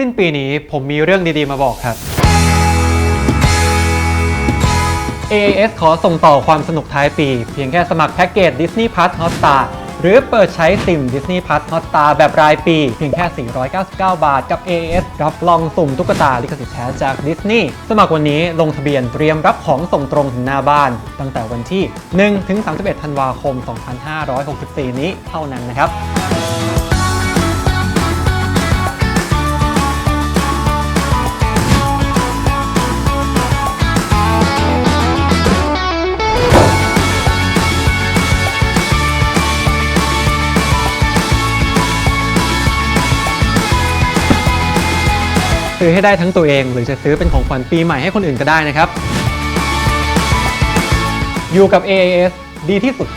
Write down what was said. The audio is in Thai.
สิ้นปีนี้ผมมีเรื่องดีๆมาบอกครับ AAS ขอส่งต่อความสนุกท้ายปี เพียงแค่สมัครแพ็กเกจ Disney Plus Hotstar หรือเปิดใช้ซิม Disney Plus Hotstar แบบรายปี เพียงแค่ 499 บาทกับ AAS รับรองสุ่มตุ๊กตาลิขสิทธิ์แท้จาก Disney สมัครวันนี้ลงทะเบียนเตรียมรับของส่งตรงถึงหน้าบ้าน ตั้งแต่วันที่ 1 ถึง 31 ธันวาคม 2564 นี้เท่านั้นนะครับ ซื้อให้ได้ทั้งตัวเอง หรือจะซื้อเป็นของขวัญปีใหม่ให้คนอื่นก็ได้นะครับ อยู่กับ AAS ดีที่สุด